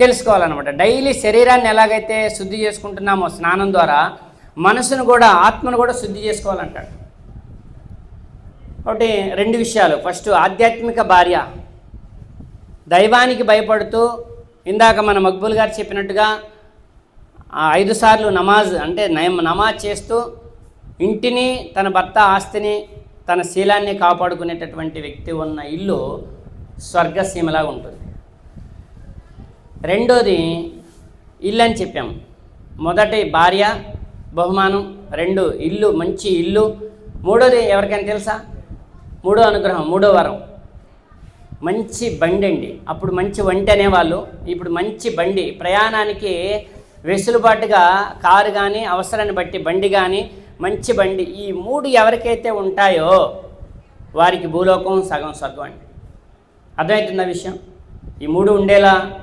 తెలుసుకోవాలన్నమాట. Daily శరీరాన్ని ఎలాగైతే శుద్ధి చేసుకుంటున్నామో స్నానం ద్వారా మనసును కూడా ఆత్మను కూడా శుద్ధి చేసుకోవాలంటాడు. ఒకటి రెండు విషయాలు. ఫస్ట్ ఆధ్యాత్మిక భార్య. దైవానికి భయపడుతూ ఇందాక మన మక్బుల్ గారు చెప్పినట్టుగా ఆ ఐదు సార్లు నమాజ్ అంటే నయం నమాజ్ చేస్తూ ఇంటిని తన భర్త ఆస్తిని తన శీలాన్ని కాపాడుకునేటటువంటి వ్యక్తి ఉన్న ఇల్లు స్వర్గసీమలాగా ఉంటుంది. రెండోది ఇల్లు అని చెప్పాం. మొదటి భార్య బహుమానం రెండు ఇల్లు మంచి ఇల్లు. మూడోది ఎవరికైనా తెలుసా? మూడో అనుగ్రహం మూడో వరం. మంచి బండి అండి. అప్పుడు మంచి వంటి అనేవాళ్ళు. ఇప్పుడు మంచి బండి ప్రయాణానికి వెసులుబాటుగా కారు కానీ అవసరాన్ని బట్టి బండి కానీ మంచి బండి ఈ మూడు ఎవరికైతే ఉంటాయో వారికి భూలోకం సగం స్వర్గం అండి. అర్థమవుతుందా విషయం? ఈ మూడు ఉండేలా